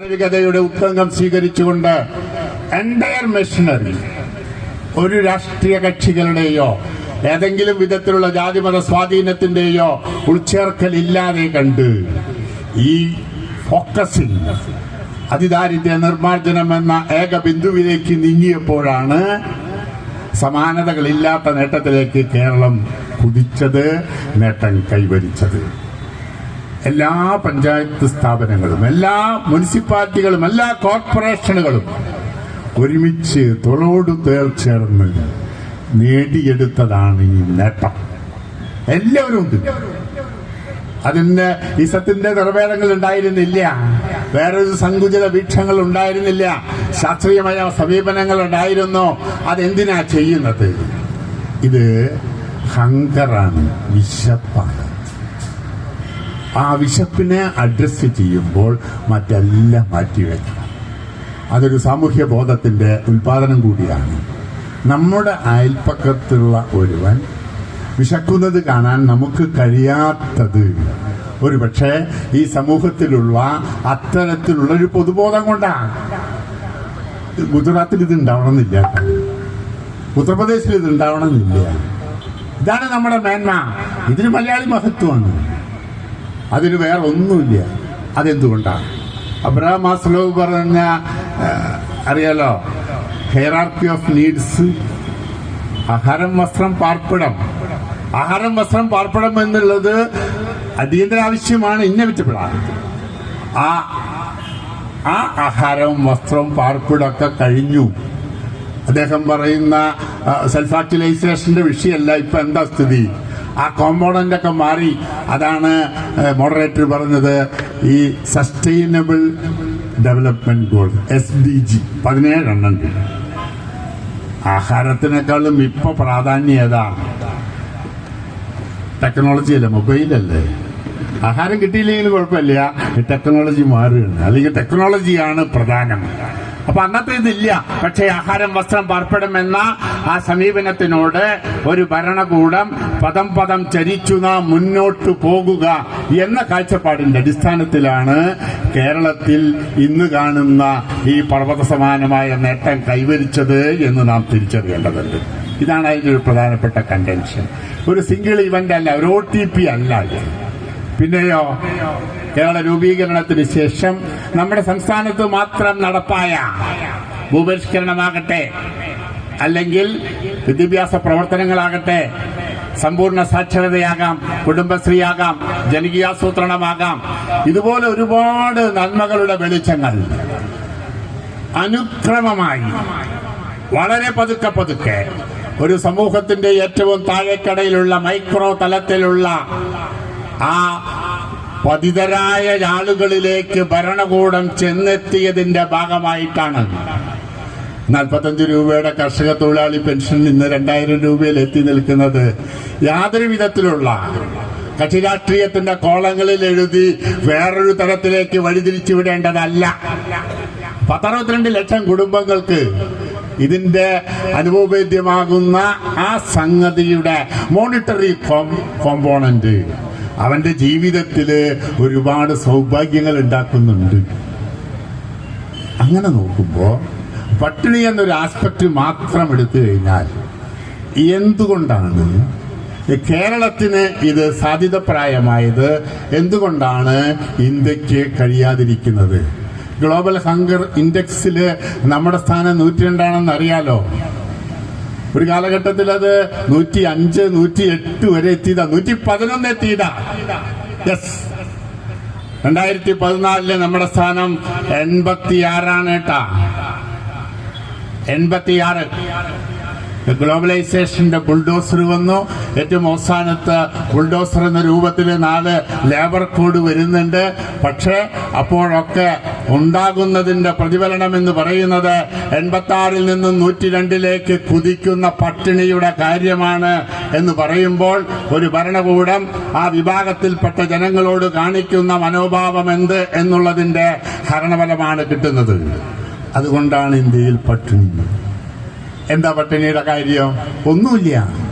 മാനവികതയുടെ ഉത്തംഗം സ്വീകരിച്ചുകൊണ്ട് എന്റെ മെഷീനറി ഒരു രാഷ്ട്രീയ കക്ഷികളുടെയോ ഏതെങ്കിലും വിധത്തിലുള്ള ജാതിമത സ്വാധീനത്തിന്റെയോ ഉൾച്ചേർക്കൽ ഇല്ലാതെ കണ്ട് ഈ ഫോക്കസിംഗ് അതിദാരിദ്ര്യ നിർമ്മാർജനം എന്ന ഏക ബിന്ദുവിലേക്ക് നീങ്ങിയപ്പോഴാണ് സമാനതകളില്ലാത്ത നേട്ടത്തിലേക്ക് കേരളം കുതിച്ചത് നേട്ടം കൈവരിച്ചത്. എല്ലാ പഞ്ചായത്ത് സ്ഥാപനങ്ങളും എല്ലാ മുനിസിപ്പാലിറ്റികളും എല്ലാ കോർപ്പറേഷനുകളും ഒരുമിച്ച് തൊളോട് തേർ ചേർന്ന് നേടിയെടുത്തതാണ് ഈ നേട്ടം. എല്ലാവരും ഉണ്ട്. അതിന്റെ ഇസത്തിന്റെ നിറവേറങ്ങൾ ഉണ്ടായിരുന്നില്ല. വേറൊരു സങ്കുചിത വീക്ഷങ്ങൾ ഉണ്ടായിരുന്നില്ല. ശാസ്ത്രീയമായ സമീപനങ്ങൾ ഉണ്ടായിരുന്നു. അതെന്തിനാ ചെയ്യുന്നത്? ഇത് ഹങ്കറാണ് വിശപ്പാണ്. ആ വിശപ്പിനെ അഡ്രസ്സ് ചെയ്യുമ്പോൾ മറ്റെല്ലാം മാറ്റിവെക്കണം. അതൊരു സാമൂഹ്യ ബോധത്തിന്റെ ഉൽപാദനം കൂടിയാണ്. നമ്മുടെ അയൽപ്പക്കത്തുള്ള ഒരുവൻ വിശക്കുന്നത് കാണാൻ നമുക്ക് കഴിയാത്തത്. ഒരു പക്ഷേ ഈ സമൂഹത്തിലുള്ള അത്തരത്തിലുള്ള ഒരു പൊതുബോധം കൊണ്ടാണ് ഗുജറാത്തിൽ ഇത് ഉണ്ടാവണമെന്നില്ല ഉത്തർപ്രദേശിൽ ഇത് ഉണ്ടാവണമെന്നില്ല ഇതാണ് നമ്മുടെ മേന്മ. ഇതിന് മലയാളി മഹത്വമാണ്. അതിന് വേറെ ഒന്നുമില്ല. അതെന്തുകൊണ്ടാണ്? അബ്രഹാം മാസ്ലോ പറഞ്ഞ അറിയാലോ? ഹെയറാർക്കി ഓഫ് നീഡ്സ് ആഹാരം വസ്ത്രം പാർപ്പിടം. ആഹാരം വസ്ത്രം പാർപ്പിടം എന്നുള്ളത് അടിയന്തര ആവശ്യമാണ്. ഇന്നവിറ്റപ്പെടാൻ ആ ആ ആഹാരവും വസ്ത്രവും പാർപ്പിടമൊക്കെ കഴിഞ്ഞു. അദ്ദേഹം പറയുന്ന സെൽഫ് ആക്ച്വലൈസേഷന്റെ വിഷയമല്ല. ഇപ്പൊ എന്താ സ്ഥിതി? ആ കോമ്പോണന്റ് ഒക്കെ മാറി. അതാണ് മോഡറേറ്റർ പറഞ്ഞത് ഈ sustainable development goal S D G പതിനേഴെണ്ണം ആഹാരത്തിനേക്കാളും ഇപ്പൊ പ്രാധാന്യം ഏതാ? ടെക്നോളജി അല്ലേ? മൊബൈലല്ലേ ആഹാരം കിട്ടിയില്ലെങ്കിലും കുഴപ്പമില്ല. ടെക്നോളജി മാറുകയാണ്. അല്ലെങ്കിൽ ടെക്നോളജിയാണ് പ്രധാനം. അപ്പൊ അന്നത്തെ ഇതില്ല. പക്ഷേ ആഹാരം വസ്ത്രം പാർപ്പിടം എന്ന ആ സമീപനത്തിനോട് ഒരു ഭരണകൂടം പദം പദം ചരിച്ചു നാം മുന്നോട്ട് പോകുക എന്ന കാഴ്ചപ്പാടിന്റെ അടിസ്ഥാനത്തിലാണ് കേരളത്തിൽ ഇന്ന് കാണുന്ന ഈ പർവത സമാനമായ നേട്ടം കൈവരിച്ചത് എന്ന് നാം തിരിച്ചറിയേണ്ടതുണ്ട്. ഇതാണ് അതിന്റെ ഒരു പ്രധാനപ്പെട്ട കണ്ടൻഷൻ ഒരു സിംഗിൾ ഇവന്റ് അല്ല ഒരു ഒ ടി പി അല്ല പിന്നെയോ? കേരള രൂപീകരണത്തിന് ശേഷം നമ്മുടെ സംസ്ഥാനത്ത് മാത്രം നടപ്പായ ഭൂപരിഷ്കരണമാകട്ടെ അല്ലെങ്കിൽ വിദ്യാഭ്യാസ പ്രവർത്തനങ്ങളാകട്ടെ സമ്പൂർണ സാക്ഷരതയാകാം കുടുംബശ്രീയാകാം ജനകീയാസൂത്രണമാകാം. ഇതുപോലെ ഒരുപാട് നന്മകളുടെ വെളിച്ചങ്ങൾ അനുക്രമമായി വളരെ പതുക്കെ പതുക്കെ ഒരു സമൂഹത്തിന്റെ ഏറ്റവും താഴെക്കടയിലുള്ള മൈക്രോ തലത്തിലുള്ള ആ പതിതരായ ആളുകളിലേക്ക് ഭരണകൂടം ചെന്നെത്തിയതിന്റെ ഭാഗമായിട്ടാണ്. നാൽപ്പത്തഞ്ച് രൂപയുടെ കർഷക തൊഴിലാളി പെൻഷൻ ഇന്ന് രണ്ടായിരം രൂപയിൽ എത്തി നിൽക്കുന്നത്. യാതൊരു വിധത്തിലുള്ള കക്ഷി രാഷ്ട്രീയത്തിന്റെ കോളങ്ങളിൽ എഴുതി വേറൊരു തരത്തിലേക്ക് വഴിതിരിച്ചു വിടേണ്ടതല്ല. പത്തറുപത്തിരണ്ട് ലക്ഷം കുടുംബങ്ങൾക്ക് ഇതിന്റെ അനുഭവവേദ്യമാകുന്ന ആ സംഗതിയുടെ മോണിറ്ററി കോമ്പോണന്റ് അവന്റെ ജീവിതത്തിൽ ഒരുപാട് സൗഭാഗ്യങ്ങൾ ഉണ്ടാക്കുന്നുണ്ട്. അങ്ങനെ നോക്കുമ്പോൾ പട്ടിണി എന്നൊരു ആസ്പെക്ട് മാത്രം എടുത്തു കഴിഞ്ഞാൽ എന്തുകൊണ്ടാണ് കേരളത്തിന് ഇത് സാധ്യതപ്രായമായത്? എന്തുകൊണ്ടാണ് ഇന്ത്യയ്ക്ക് കഴിയാതിരിക്കുന്നത്? ഗ്ലോബൽ ഹങ്കർ ഇൻഡെക്സിൽ നമ്മുടെ സ്ഥാനം നൂറ്റി രണ്ടാണെന്ന് അറിയാലോ ഒരു കാലഘട്ടത്തിൽ അത് നൂറ്റി അഞ്ച് നൂറ്റി എട്ട് വരെ എത്തിയതാ. നൂറ്റി പതിനൊന്ന് എത്തിയതാ. യെസ് രണ്ടായിരത്തി പതിനാലിൽ നമ്മുടെ സ്ഥാനം എൺപത്തിയാറാണ് കേട്ടാ. എൺപത്തിയാറ്. ഗ്ലോബലൈസേഷന്റെ ബുൾഡോസർ വന്നു. ഏറ്റവും അവസാനത്ത് ബുൾഡോസർ എന്ന രൂപത്തിൽ നാല് ലേബർ കോഡ് വരുന്നുണ്ട്. പക്ഷേ അപ്പോഴൊക്കെ ഉണ്ടാകുന്നതിന്റെ പ്രതിഫലനം എന്ന് പറയുന്നത് എൺപത്തി ആറിൽ നിന്നും നൂറ്റി രണ്ടിലേക്ക് കുതിക്കുന്ന പട്ടിണിയുടെ കാര്യമാണ് എന്ന് പറയുമ്പോൾ ഒരു ഭരണകൂടം ആ വിഭാഗത്തിൽപ്പെട്ട ജനങ്ങളോട് കാണിക്കുന്ന മനോഭാവം എന്ത് എന്നുള്ളതിന്റെ ഭരണഫലമാണ് കിട്ടുന്നത്. അതുകൊണ്ടാണ് ഇന്ത്യയിൽ പട്ടിണി. എന്താ പട്ടിണിയുടെ കാര്യം? ഒന്നുമില്ല.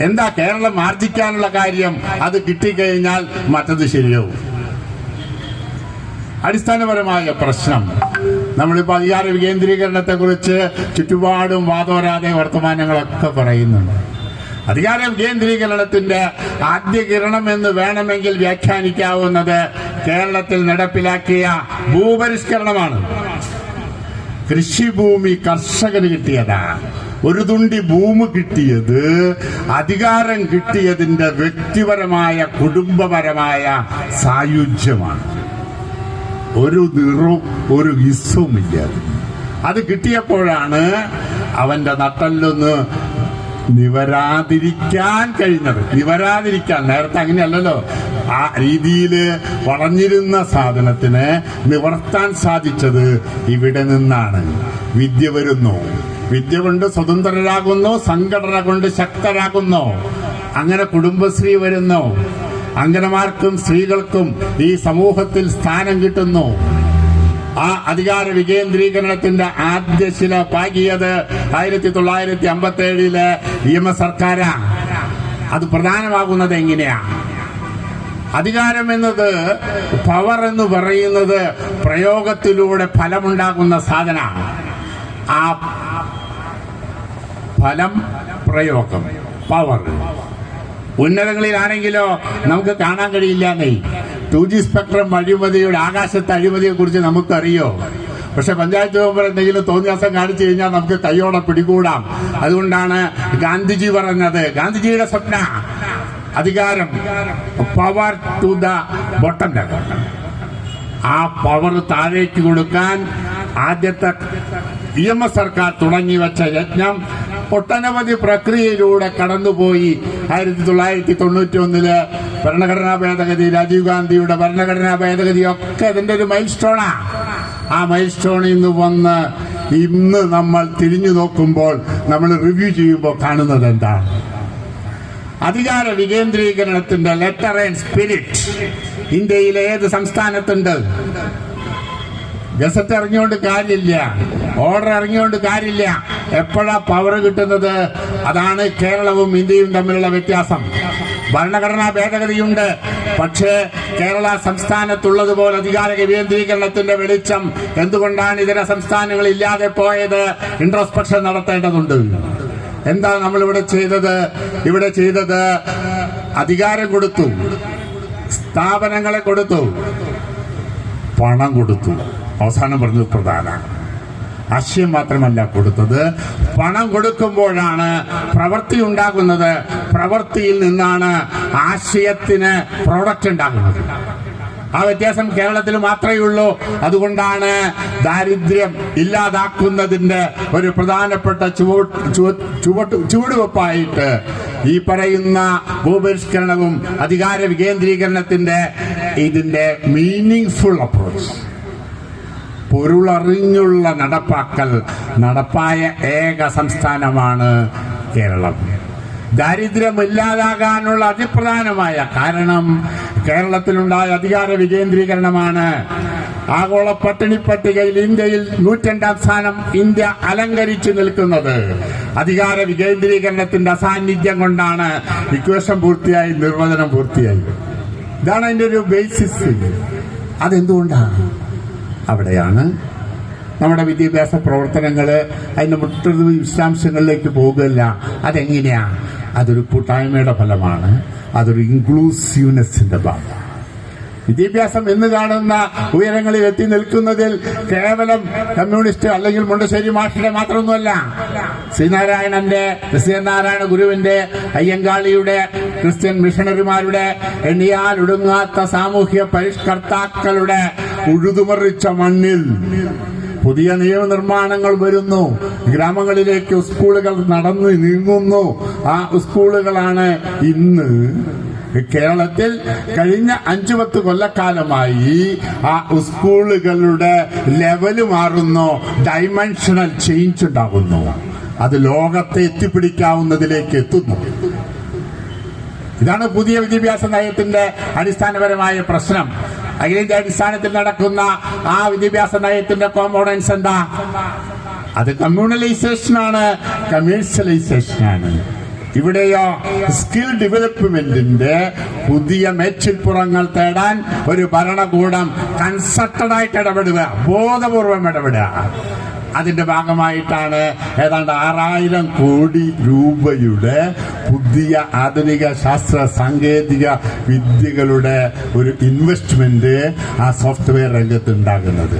എന്താ കേരളം ആർജിക്കാനുള്ള കാര്യം? അത് കിട്ടിക്കഴിഞ്ഞാൽ മറ്റത് ശരിയാവും. അടിസ്ഥാനപരമായ പ്രശ്നം. നമ്മളിപ്പോൾ അധികാര വികേന്ദ്രീകരണത്തെ കുറിച്ച് ചുറ്റുപാടും വാദോരാതെ വർത്തമാനങ്ങളൊക്കെ പറയുന്നുണ്ട്. അധികാര വികേന്ദ്രീകരണത്തിന്റെ ആദ്യ കിരണം എന്ന് വേണമെങ്കിൽ വ്യാഖ്യാനിക്കാവുന്നത് കേരളത്തിൽ നടപ്പിലാക്കിയ ഭൂപരിഷ്കരണമാണ്. കൃഷിഭൂമി കർഷകന് കിട്ടിയതാ. ഒരു തുണ്ടി ഭൂമി കിട്ടിയത് അധികാരം കിട്ടിയതിന്റെ വ്യക്തിപരമായ കുടുംബപരമായ സായുജ്യമാണ്. ഒരു നിറവും ഒരു ഇസവുമില്ല അത് കിട്ടിയപ്പോഴാണ് അവന്റെ നട്ടല്ലൊന്ന് നിവരാതിരിക്കാൻ കഴിഞ്ഞത്. നിവരാതിരിക്കാൻ നേരത്തെ അങ്ങനെയല്ലല്ലോ. ആ രീതിയിൽ വളഞ്ഞിരുന്ന സാധനത്തിന് നിവർത്താൻ സാധിച്ചത് ഇവിടെ നിന്നാണ്. വിദ്യ വരുന്നു. വിദ്യ കൊണ്ട് സ്വതന്ത്രരാകുന്നു സംഘടന കൊണ്ട് ശക്തരാകുന്നു. അങ്ങനെ കുടുംബശ്രീ വരുന്നു. അംഗനമാർക്കും സ്ത്രീകൾക്കും ഈ സമൂഹത്തിൽ സ്ഥാനം കിട്ടുന്നു. ആ അധികാര വികേന്ദ്രീകരണത്തിന്റെ ആദ്യ ശില പാകിയത് ആയിരത്തി തൊള്ളായിരത്തി അമ്പത്തി ഏഴിൽ നിയമ സർക്കാരാ. അത് പ്രധാനമാകുന്നത് എങ്ങനെയാ? അധികാരം എന്നത് പവർ എന്ന് പറയുന്നത് പ്രയോഗത്തിലൂടെ ഫലമുണ്ടാകുന്ന സാധന. ആ ഫലം പ്രയോഗം പവർ ഉന്നതങ്ങളിലാണെങ്കിലോ നമുക്ക് കാണാൻ കഴിയില്ല ടു ജി സ്പെക്ട്രം അഴിമതിയുടെ ആകാശത്തെ അഴിമതിയെ കുറിച്ച് നമുക്കറിയോ? പക്ഷെ പഞ്ചായത്ത് മെമ്പർ എന്തെങ്കിലും തോന്നിയാസം കാണിച്ചു കഴിഞ്ഞാൽ നമുക്ക് കൈയോടെ പിടികൂടാം. അതുകൊണ്ടാണ് ഗാന്ധിജി പറഞ്ഞത്. ഗാന്ധിജിയുടെ സ്വപ്ന അധികാരം പവർ ടു ദ ബോട്ടം ആ പവർ താഴേക്ക് കൊടുക്കാൻ ആദ്യത്തെ എസ് സർക്കാർ തുടങ്ങി വെച്ച യജ്ഞം ഒട്ടനവധി പ്രക്രിയയിലൂടെ കടന്നുപോയി. ആയിരത്തി തൊള്ളായിരത്തി തൊണ്ണൂറ്റി ഒന്നിൽ ഭരണഘടനാ ഭേദഗതി രാജീവ് ഗാന്ധിയുടെ ഭരണഘടനാ ഭേദഗതി ഒക്കെ അതിന്റെ ഒരു മൈൽ സ്റ്റോണാ ആ മൈൽ സ്റ്റോണിൽ നിന്ന് വന്ന് ഇന്ന് നമ്മൾ തിരിഞ്ഞു നോക്കുമ്പോൾ നമ്മൾ റിവ്യൂ ചെയ്യുമ്പോൾ കാണുന്നത് എന്താണ്? അധികാര വികേന്ദ്രീകരണത്തിന്റെ ലെറ്റർ ആൻഡ് സ്പിരിറ്റ് ഇന്ത്യയിലെ ഏത് സംസ്ഥാനത്തുണ്ട്? ഗസറ്റ് ഇറങ്ങിയോണ്ട് കാര്യമില്ല. ഓർഡർ ഇറങ്ങിയോണ്ട് കാര്യമില്ല. എപ്പോഴാ പവർ കിട്ടുന്നത്? അതാണ് കേരളവും ഇന്ത്യയും തമ്മിലുള്ള വ്യത്യാസം. ഭരണഘടനാ ഭേദഗതിയുണ്ട്. പക്ഷേ കേരള സംസ്ഥാനത്തുള്ളതുപോലെ അധികാര കേന്ദ്രീകരണത്തിന്റെ വെളിച്ചം എന്തുകൊണ്ടാണ് ഇതര സംസ്ഥാനങ്ങൾ ഇല്ലാതെ പോയത്? ഇൻട്രോസ്പെക്ഷൻ നടത്തേണ്ടതുണ്ട്. എന്താ നമ്മൾ ഇവിടെ ചെയ്തത്? ഇവിടെ ചെയ്തത് അധികാരം കൊടുത്തു. സ്ഥാപനങ്ങളെ കൊടുത്തു. പണം കൊടുത്തു. അവസാനം പറഞ്ഞത് പ്രധാന. ആശയം മാത്രമല്ല കൊടുത്തത്. പണം കൊടുക്കുമ്പോഴാണ് പ്രവൃത്തി ഉണ്ടാകുന്നത്. പ്രവൃത്തിയിൽ നിന്നാണ് ആശയത്തിന് പ്രോഡക്റ്റ് ഉണ്ടാകുന്നത്. ആ വ്യത്യാസം കേരളത്തിൽ മാത്രമേ ഉള്ളൂ. അതുകൊണ്ടാണ് ദാരിദ്ര്യം ഇല്ലാതാക്കുന്നതിന്റെ ഒരു പ്രധാനപ്പെട്ട ചുവട് ചുവ- ചുവട്ട് ചുവടുവെപ്പായിട്ട് ഈ പറയുന്ന ഭൂപരിഷ്കരണവും അധികാര വികേന്ദ്രീകരണത്തിന്റെ ഇതിന്റെ മീനിങ് ഫുൾ അപ്രോച്ച് പൊരുളറിഞ്ഞുള്ള നടപ്പാക്കൽ നടപ്പായ ഏക സംസ്ഥാനമാണ് കേരളം. ദാരിദ്ര്യം ഇല്ലാതാകാനുള്ള അതിപ്രധാനമായ കാരണം കേരളത്തിലുണ്ടായ അധികാര വികേന്ദ്രീകരണമാണ്. ആഗോള പട്ടിണി പട്ടികയിൽ ഇന്ത്യയിൽ നൂറ്റണ്ടാം സ്ഥാനം ഇന്ത്യ അലങ്കരിച്ചു നിൽക്കുന്നത്. അധികാര വികേന്ദ്രീകരണത്തിന്റെ അസാന്നിധ്യം കൊണ്ടാണ് ഇക്വേഷൻ പൂർത്തിയായി നിർവചനം പൂർത്തിയായി. ഇതാണ് അതിന്റെ ഒരു ബേസിസ് അതെന്തുകൊണ്ടാണ്? അവിടെയാണ്. നമ്മുടെ വിദ്യാഭ്യാസ പ്രവർത്തനങ്ങൾ അതിന്റെ മുട്ടത് വിശദാംശങ്ങളിലേക്ക് പോകുകയല്ല അതെങ്ങനെയാണ് അതൊരു കൂട്ടായ്മയുടെ ഫലമാണ്. അതൊരു ഇൻക്ലൂസീവ്നെസ്സിന്റെ ഭാഗം വിദ്യാഭ്യാസം എന്ന് കാണുന്ന ഉയരങ്ങളിൽ എത്തി നിൽക്കുന്നതിൽ കേവലം കമ്മ്യൂണിസ്റ്റ് അല്ലെങ്കിൽ മുണ്ടശ്ശേരി മാഷിന്റെ മാത്രമൊന്നുമല്ല. ശ്രീനാരായണന്റെ ശ്രീനാരായണ ഗുരുവിന്റെ അയ്യങ്കാളിയുടെ ക്രിസ്ത്യൻ മിഷണറിമാരുടെ എണ്ണിയാൽ ഒടുങ്ങാത്ത സാമൂഹ്യ പരിഷ്കർത്താക്കളുടെ ഉഴുതുമറിച്ച മണ്ണിൽ പുതിയ നിയമനിർമ്മാണങ്ങൾ വരുന്നു. ഗ്രാമങ്ങളിലേക്ക് സ്കൂളുകൾ നടന്നു നീങ്ങുന്നു. ആ സ്കൂളുകളാണ് ഇന്ന് കേരളത്തിൽ കഴിഞ്ഞ അഞ്ചു പത്ത് കൊല്ലക്കാലമായി ആ സ്കൂളുകളുടെ ലെവൽ മാറുന്നു ഡൈമെൻഷണൽ ചേഞ്ച് ഉണ്ടാകുന്നു. അത് ലോകത്തെ എത്തിപ്പിടിക്കാവുന്നതിലേക്ക് എത്തുന്നു. ഇതാണ് പുതിയ വിദ്യാഭ്യാസ നയത്തിന്റെ അടിസ്ഥാനപരമായ പ്രശ്നം. അഖിലേന്ത്യ അടിസ്ഥാനത്തിൽ നടക്കുന്ന ആ വിദ്യാഭ്യാസ നയത്തിന്റെ കോമ്പോണൻസ് എന്താ? അത് കമ്മ്യൂണലൈസേഷൻ ആണ്. ഇവിടെയോ സ്കിൽ ഡെവലപ്മെന്റിന്റെ പുതിയ മേച്ചിൽപ്പുറങ്ങൾ തേടാൻ ഒരു ഭരണകൂടം കൺസൾട്ടഡ് ആയിട്ട് ഇടപെടുക ബോധപൂർവം ഇടപെടുക. അതിന്റെ ഭാഗമായിട്ടാണ് ഏതാണ്ട് ആറായിരം കോടി രൂപയുടെ പുതിയ ആധുനിക ശാസ്ത്ര സാങ്കേതിക വിദ്യകളുടെ ഒരു ഇൻവെസ്റ്റ്മെന്റ് ആ സോഫ്റ്റ്വെയർ രംഗത്ത് ഉണ്ടാകുന്നത്.